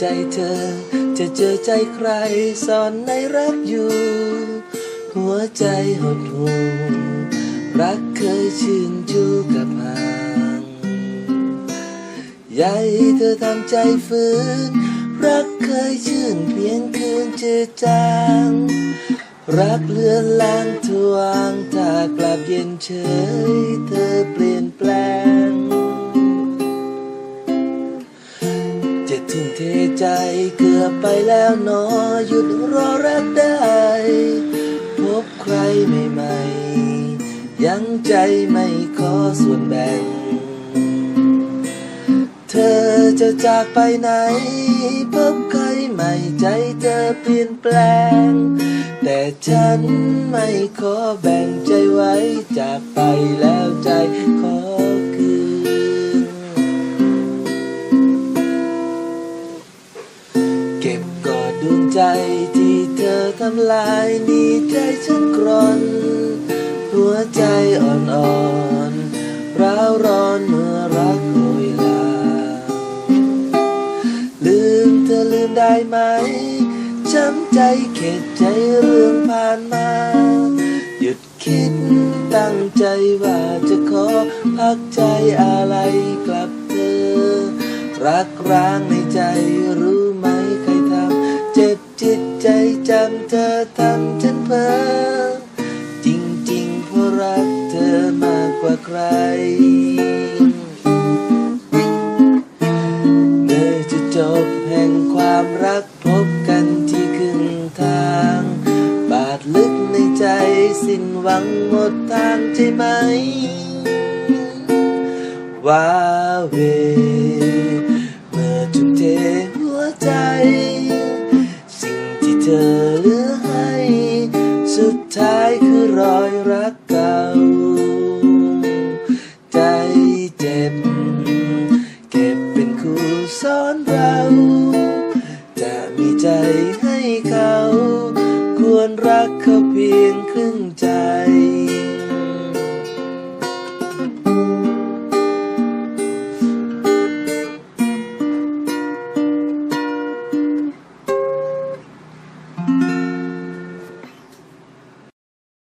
ใจเธอ จะเจอใจใครสอนในรักอยู่ หัวใจหดหูรักเคยชื่นชูกับห่างใยเธอทำใจฝืนรักเคยชื่นเพียงคืนจืดจางรักเลือนลางทวงถ้ากลับเย็นเฉยเธอเปลี่ยน ใจเกือบไปแล้วนอหยุดรอรักได้ พบใครใหม่ๆ ยังใจไม่ขอส่วนแบ่ง เธอจะจากไปไหน พบใครใหม่ใจเธอเปลี่ยนแปลง แต่ฉันไม่ขอแบ่งใจไว้จากไปแล้ว เก็บกอดดวงใจที่เธอทำลายนี่ใจฉันกรอน หัวใจอ่อนๆร้าวร้อนเมื่อรักโรยลา ลืมเธอลืมได้ไหม ช้ำใจเข็ดใจเรื่องผ่านมา หยุดคิดตั้งใจว่าจะขอพักใจอะไรกลับเธอ รักร้างใน จำเธอทำฉันเพ้อจริงๆเพราะรักเธอมากกว่าใครเมื่อจะจบแห่งความรักพบกันที่ครึ่งทาง บาดลึกในใจสิ้นหวังหมดทางใช่ไหมว้าเว สุดท้ายคือรอยรักเก่า ใจเจ็บ เก็บเป็นครูสอนเรา จะมีใจให้เขา ควรรักเขาเพียงครึ่งใจ